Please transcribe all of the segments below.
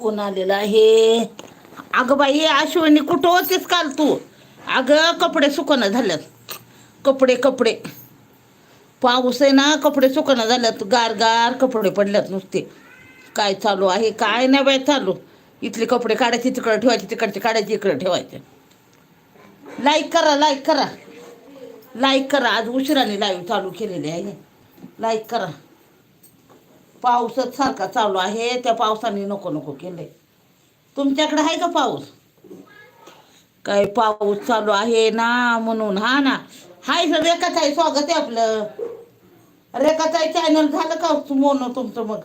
कोण आलेलं आहे? अगं बाई अश्विनी कुठं होतीस काल तू? अगं कपडे सुकणं झाल्यात. कपडे कपडे. पाऊस आहे ना कपडे सुकणं झाल्यात. गार गार कपडे पडल्यात नुसते. काय चालू आहे? काय नाही बाई चालू. इथले कपडे काढायचे तिकडे ठेवायचे तिकडचे काढायचे इकडे ठेवायचे. लाईक करा लाईक करा. लाईक करा. आज उशिराने लाईव्ह चालू केलेली आहे. लाईक करा. पाऊसच सारखा चालू आहे त्या पावसाने नको नको केलंय. तुमच्याकडे आहे का पाऊस? काय पाऊस चालू आहे ना म्हणून हा ना. हाय सर रेखाताई स्वागत आहे आपलं. रेखाताई चॅनल झालं का मोन तुमचं मग?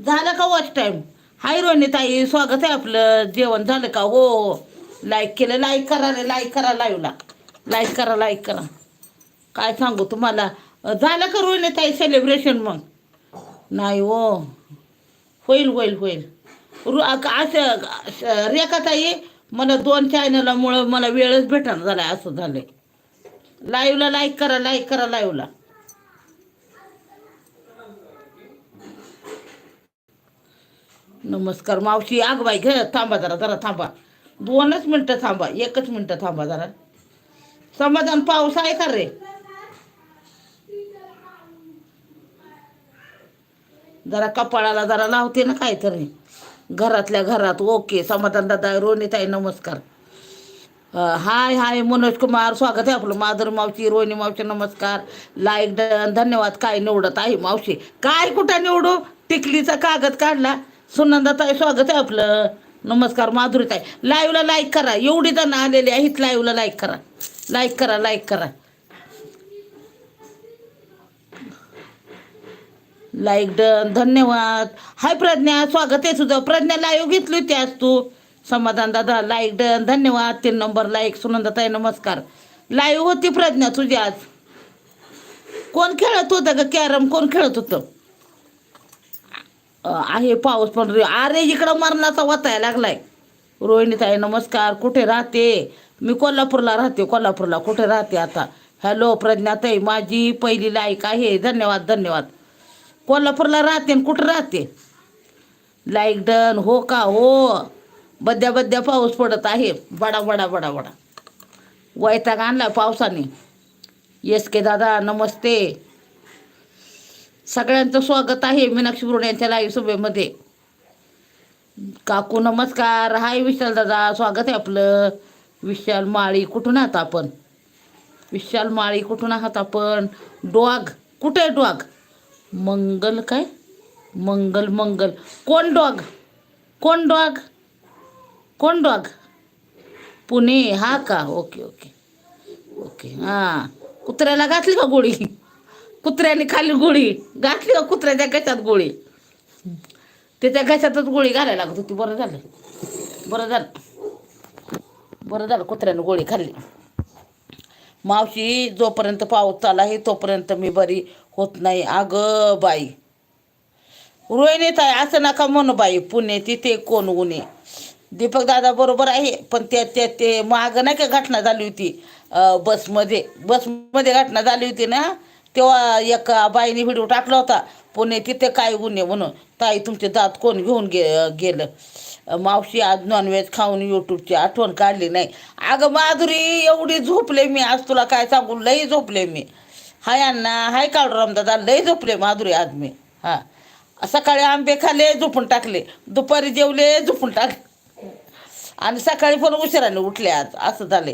झालं का वॉच टाईम हाय रोहिणीताई स्वागत आहे आपलं. जेवण झालं का? हो. लाईक केलं लाईक करा रे लाईक करा लाईव्हला लाईक करा लाईक करा. काय सांगू तुम्हाला? झालं का रोहिणीताई सेलिब्रेशन मग? नाही हो. होईल होईल होईल. रु असं रेखा ताई मला दोन चॅनलामुळं मला वेळच भेटणार झाला असं झालंय. लाईव्हला लाईक करा लाईक करा लाईव्हला नमस्कार मावशी आग बाई घे थांबा जरा जरा थांबा. दोनच मिनटं थांबा एकच मिनटं थांबा जरा. समाधान पाऊस आहे का रे? जरा कपाळाला जरा लावते ना काहीतरी. घरातल्या घरात ओके समाधान दादा रोनीताई नमस्कार. हाय हाय मनोज कुमार स्वागत आहे आपलं. माधुर मावशी रोहिणी मावशी नमस्कार. लाईक ड- धन्यवाद. काय निवडत आहे मावशी? काय कुठं निवडू? टिकलीचा कागद काढला. सुनंदाताई स्वागत आहे आपलं. नमस्कार माधुरीताई. लाईव्हला लाईक करा. एवढी जण आलेली आहेत लाईव्हला लाईक करा. लाईक करा लाईक करा. लाईक डन धन्यवाद. हाय प्रज्ञा स्वागत आहे तुझं. प्रज्ञा लाईव्ह घेतली होती आज तू. समाधान दादा लाईक डन धन्यवाद. तीन नंबर लाईक सुनंदाताई नमस्कार. लाईव्ह होती प्रज्ञा तुझी आज. कोण खेळत होतं का कॅरम कोण खेळत होतं? आहे पाऊस पण रे. अरे इकडं मरणाचा वतायला लागलाय. रोहिणीताई नमस्कार. कुठे राहते? मी कोल्हापूरला राहते. कोल्हापूरला कुठे राहते आता? हॅलो प्रज्ञाताई. माझी पहिली लाईक आहे. धन्यवाद धन्यवाद. कोल्हापूरला राहते आणि कुठं राहते? लाईक डन हो का? हो. बद्या बद्या पाऊस पडत आहे. बडा बडा बडा बडा वैताग आणला पावसाने. येस के दादा नमस्ते. सगळ्यांचं स्वागत आहे मीनाक्षी बुरुड यांच्या लाईव्ह सभेमध्ये. काकू नमस्कार. हाय विशाल दादा स्वागत आहे आपलं. विशाल माळी कुठून आहात आपण? विशाल माळी कुठून आहात आपण? डॉग कुठे आहे डॉग मंगल काय? मंगल मंगल. कोण डॉग? कोण डॉग? कोण डॉग? पुणे हा का? Okay okay. ओके हां. कुत्र्याला घातली का गोळी? कुत्र्याने खाली गोळी. घातली का कुत्र्याच्या घशात गोळी. त्याच्या घशातच गोळी घालायला लागत होती. बरं झालं. बरं झालं. बरं झालं. कुत्र्यानं गोळी खाल्ली. मावशी जोपर्यंत पाऊस चालला आहे तोपर्यंत मी बरी होत नाही. अगं बाई. रोहिणीत आहे असं नका म्हणू बाई पुणे तिथे कोण उणे दीपक दादा बरोबर आहे पण त्या त्या ते माग नाही का घटना झाली होती? बसमध्ये बसमध्ये घटना झाली होती ना? तेव्हा एका बाईने व्हिडिओ टाकला होता पुणे तिथे काय गुन्हे म्हणून. ताई तुमचे दात कोण घेऊन गे गेलं? मावशी आज नॉनव्हेज खाऊन यूट्यूबची आठवण काढली नाही. अगं माधुरी एवढी झोपले मी आज तुला काय सांगू? लई झोपले मी. हाय अण्णा हाय काळूराम दादा लई झोपले माधुरी आदमी. हां. सकाळी आंबे खाले झोपून टाकले. दुपारी जेवले झोपून टाकले. आणि सकाळी पण उशिराने उठले आज असं झाले.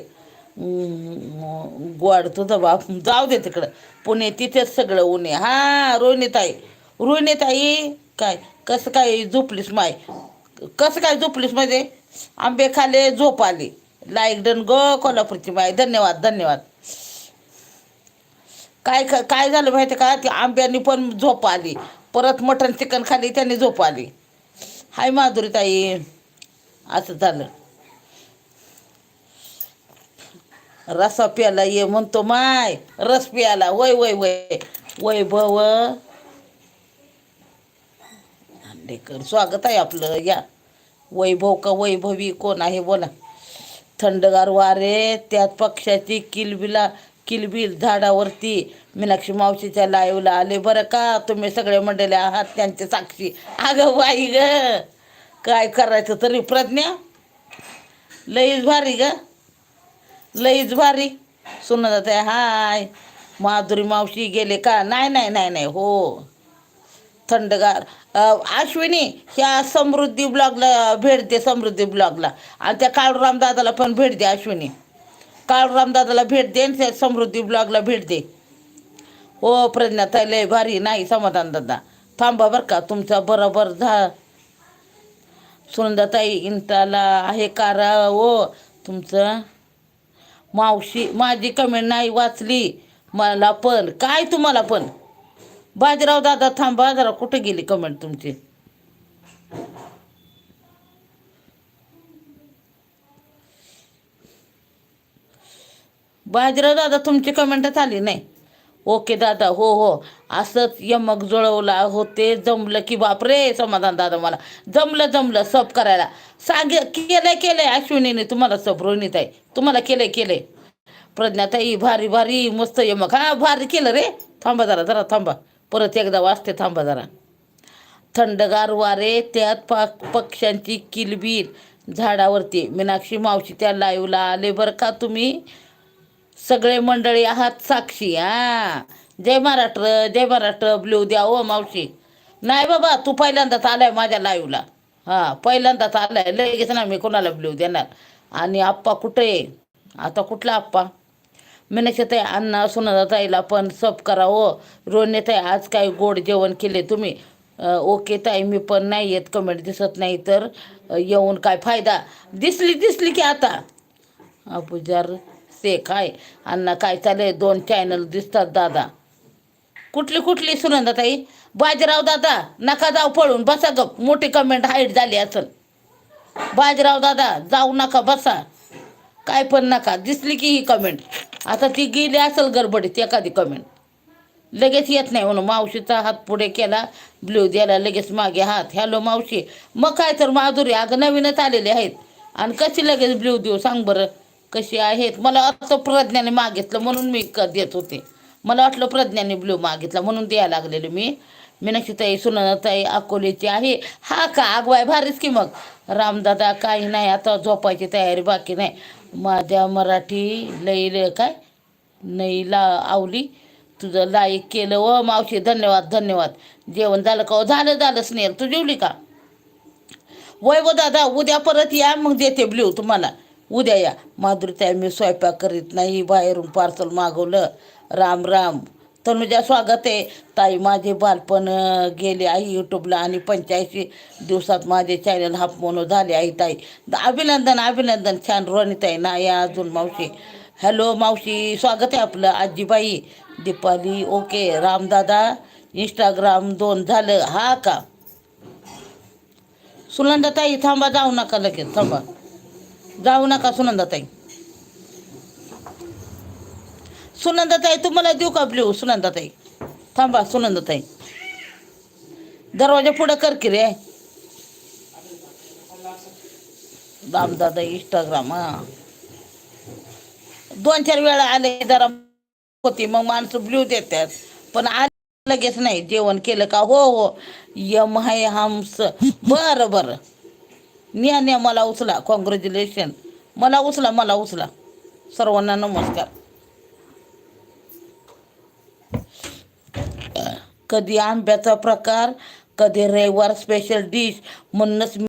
गोड तुझं बाप. जाऊ दे तिकडं. पुणे तिथेच सगळं उन्हे हा रोहिणीताई. रोहिणीताई काय कसं काय झोपलीस माय? कसं काय झोपलीसमध्ये आंबे खाले झोप आली. लाईक डन ग कोल्हापूरची माय. धन्यवाद धन्यवाद. काय काय झालं माहिती का? ती आंब्यानी पण झोप आली. परत मटण चिकन खाली त्यांनी झोप आली. हाय माधुरी ताई. असं झालं. रसा प्याला ये म्हणतो माय रस प्याला वय वय वय. वैभव लेकर स्वागत आहे आपलं. या. वैभव का वैभवी कोण आहे? बोला. थंडगार वारे त्यात पक्षाची किलबिला किलबिल झाडावरती. मीनाक्षी मावशीच्या लाईव्हला आले. बरं का? तुम्ही सगळे मंडळी आहात त्यांचे साक्षी. अगं बाई ग! काय करायचं तरी प्रज्ञा? लईच भारी ग! लईच भारी! सुना आहे हाय! माधुरी मावशी गेले का? नाही नाही नाही नाही हो. थंडगार. अश्विनी ह्या समृद्धी ब्लॉगला भेट दे समृद्धी ब्लॉगला आणि त्या काळूराम दादाला पण भेट दे अश्विनी. काल रामदादाला भेट दे आणि त्या समृद्धी ब्लॉगला भेट दे. हो प्रज्ञाताई लय भारी नाही समाधान दादा. थांबा बरं का तुमचा बरोबर झा सुनंदाताई इंटाला आहे कारा ओ तुमचं मावशी माझी कमेंट नाही वाचली. मला पण काय तुम्हाला पण? बाजीराव दादा थांबा जरा कुठे गेली कमेंट तुमची? बाजीराव दादा तुमची कमेंटच आली नाही. ओके दादा हो हो. असंच यमक जुळवला होते जमलं की बापरे समाधान दादा मला. जमलं जमलं सब करायला. सांगे केलंय केलंय अश्विनीने तुम्हाला सब रोहिणीत आहे तुम्हाला केलंय केलंय. प्रज्ञाताई भारी भारी मस्त यमक. हा भारी केलं रे. थांबा जरा जरा थांबा. परत एकदा वाचते थांबा जरा. थंडगार वारे त्यात पाक पक्ष्यांची किलबिल झाडावरती. मीनाक्षी मावशी त्या लाईव्हला आले बरं का तुम्ही? सगळे मंडळी आहात साक्षी हा. जय महाराष्ट्र जय महाराष्ट्र ब्ल्यू द्या ओ मावशी. नाही बाबा तू पहिल्यांदाच आलाय माझ्या लाईव्हला हा पहिल्यांदाच आलाय. लगेच ना मी कोणाला ब्ल्यू देणार? आणि आप्पा कुठे आहे? आता कुठला आप्पा? मीनाक्षीताई अण्णा सुनताईला पण सब करा हो. ताई आज काय गोड जेवण केले तुम्ही? ओके ताई मी पण नाही येत कमेंट दिसत नाही तर येऊन काय फायदा? दिसली दिसली की आता. अबुजार ते काय? अण्णा काय चाललंय? दोन चॅनल दिसतात दादा. कुठली कुठली सुनंदा ताई बाजीराव दादा नका जाऊ पळून बसा गप. मोठी कमेंट हाईट झाली असेल बाजीराव दादा जाऊ नका बसा. काय पण नका. दिसली की ही कमेंट आता ती गेली असेल गडबडीत एखादी कमेंट लगेच येत नाही म्हणून मावशीचा हात पुढे केला ब्ल्यू द्यायला लगेच मागे हात. हॅलो मावशी मग काय तर माधुरी अगं नवीनच आलेले आहेत. आणि कशी लगेच ब्ल्यू देऊ सांग बरं? कशी आहेत? मला आता प्रज्ञाने मागितलं म्हणून मी क देत होते. मला वाटलं प्रज्ञाने ब्ल्यू मागितला म्हणून द्यायला लागलेलं मी. मीनाक्षीताई सुनताई अकोलेची आहे. हा का आगवाय भारीच की मग. रामदादा काही नाही आता झोपायची तयारी बाकी नाही. माझ्या मराठी लई लय काय? नईला आवली. तुझं लाईक केलं व मावशी धन्यवाद धन्यवाद. जेवण झालं का हो, झालं झालं स्नेहल. तू जेवली का? वय व दादा उद्या परत या मग देते ब्ल्यू तुम्हाला. उद्या या. माधुरीताई मी स्वयंपाक करीत नाही बाहेरून पार्सल मागवलं. राम राम. तनुजा स्वागत आहे. ताई माझे बालपण गेले आहे यूट्यूबला आणि पंच्याऐंशी दिवसात माझे चॅनल हाप मोनो झाले आहे ताई. अभिनंदन अभिनंदन. छान रोनिताई ना या अजून मावशी. हॅलो मावशी. स्वागत आहे आपलं. आजीबाई दीपाली ओके रामदादा इंस्टाग्राम दोन झालं. हा का? सुलंदा ताई थांबा जाऊ नका लगेच. थांबा. जाऊ नका सुनंदाताई. सुनंदाताई तुम्हाला देऊ का ब्ल्यू? सुनंदाताई. थांबा सुनंदाताई. दरवाजा पुढं कर की रे. दामदादा इंस्टाग्राम हा. दोन चार वेळा आले जरा होती मग माणसं ब्ल्यू देतात. पण आले लगेच नाही. जेवण केलं का? हो हो. यम हाय हमस. बरं बरं. न्या न्या मला उचला कॉंग्रॅच्युलेशन मला उचला मला उचला. सर्वांना नमस्कार. कधी आंब्याचा प्रकार कधी रविवार स्पेशल डिश म्हणूनच